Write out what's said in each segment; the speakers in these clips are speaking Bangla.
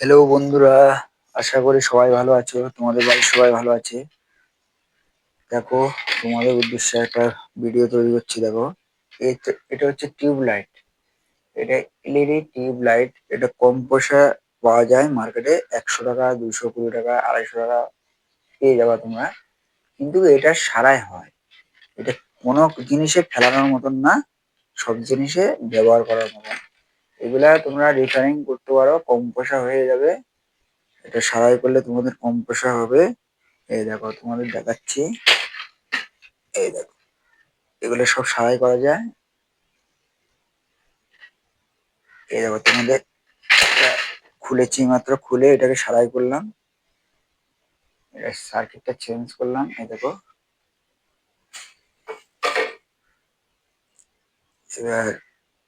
হ্যালো বন্ধুরা। আশা করি সবাই ভালো আছো। তোমাদের বাড়ির সবাই ভালো আছে। দেখো, তোমাদের উদ্দেশ্যে একটা ভিডিও তৈরি করছি, দেখো। এটা হচ্ছে টিউব লাইট। এটা এলইডি টিউব লাইট। এটা কম পয়সা পাওয়া যায় মার্কেটে একশো টাকা দুশো কুড়ি টাকা, আড়াইশো টাকা পেয়ে যাবা তোমরা। কিন্তু এটা সারাই হয়। এটা কোনো জিনিসে ফেলানোর মতন না। সব জিনিসে ব্যবহার করার মতন। এগুলা তোমরা রিপেয়ারিং করতে পারো, কম পয়সা হয়ে যাবে। এটা সারাই করলে তোমাদের কম পয়সা হবে। এই দেখো, তোমাদের দেখাচ্ছি। এই দেখো, এগুলো সব সারাই করা যায়। এই দেখো, তোমাদের খুলেছি মাত্র, খুলে এটাকে সারাই করলাম। এটা সার্কিটটা চেঞ্জ করলাম, এই দেখো। এবার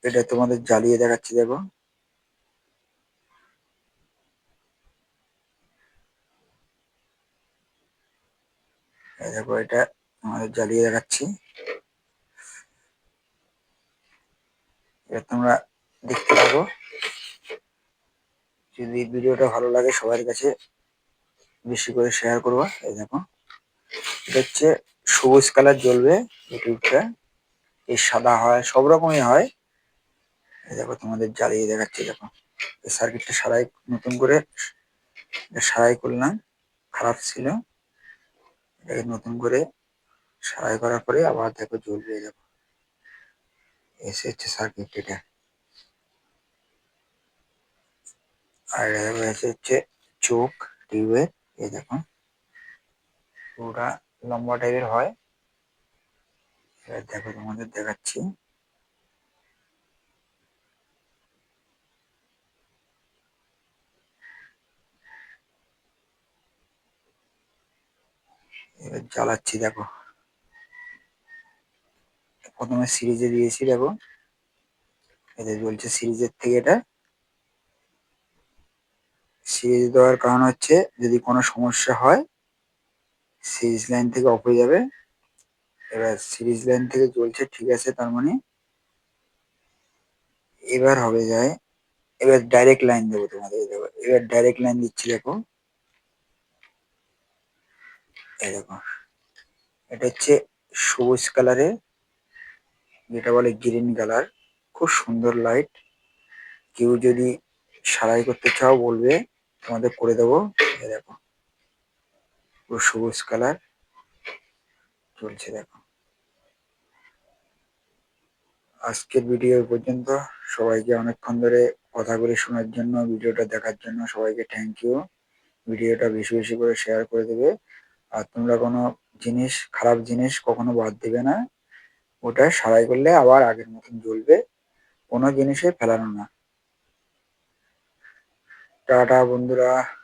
এটা তোমাদের জ্বালিয়ে দেখাচ্ছি, দেখো। দেখো, এটা আমাদের জ্বালিয়ে দেখাচ্ছি। এটা তোমরা দেখতে পাবো যদি ভিডিওটা ভালো লাগে সবার কাছে বেশি করে শেয়ার করবা। এই দেখো, এটা হচ্ছে সবুজ কালার জ্বলবে ইউটিউবটা। এই সাদা হয়, সব রকমই হয়। দেখো তোমাদের জ্বালিয়ে দেখাচ্ছি, দেখো। এই সার্কিটটা সারাই, নতুন করে সারাই করলাম, খারাপ ছিল। এটাকে নতুন করে সারাই করার পরে আবার দেখো জ্বলবে, এই দেখো। এসে হচ্ছে সার্কিট এটা। আর এবার এসে হচ্ছে চোখ, টিউবের, এই দেখো। পুরোটা লম্বা টাইপের হয়। এবার দেখো তোমাদের দেখাচ্ছি। এবার জ্বালাচ্ছি, দেখো। প্রথমে সিরিজে দিয়েছি, দেখো। এদের বলছে সিরিজের থেকে এটা। সিরিজ দেওয়ার কারণ হচ্ছে, যদি কোনো সমস্যা হয়, সিরিজ লাইন থেকে অফ হয়ে যাবে। এবার সিরিজ লাইন থেকে চলছে, ঠিক আছে, তার মানে এবার হবে যায়। এবার ডাইরেক্ট লাইন দেবো তোমাদের এবার ডাইরেক্ট লাইন দিচ্ছি, দেখো। এই দেখো এটা হচ্ছে সবুজ কালারের যেটা বলে গ্রিন কালার। খুব সুন্দর লাইট। কেউ যদি সারাই করতে চাও বলবে, তোমাদের করে দেবো। এই দেখো, পুরো সবুজ কালার চলছে দেখো। আজকের ভিডিও পর্যন্ত। সবাইকে অনেকক্ষণ ধরে কথাগুলি শোনার জন্য, ভিডিওটা দেখার জন্য সবাইকে থ্যাংক ইউ ভিডিওটা বেশি বেশি করে শেয়ার করে দেবে। আর তোমরা কোনো জিনিস, খারাপ জিনিস কখনো বাদ দিবে না। ওটা সারাই করলে আবার আগের মতন জ্বলবে। কোনো জিনিসে ফেলানো না। টাটা বন্ধুরা।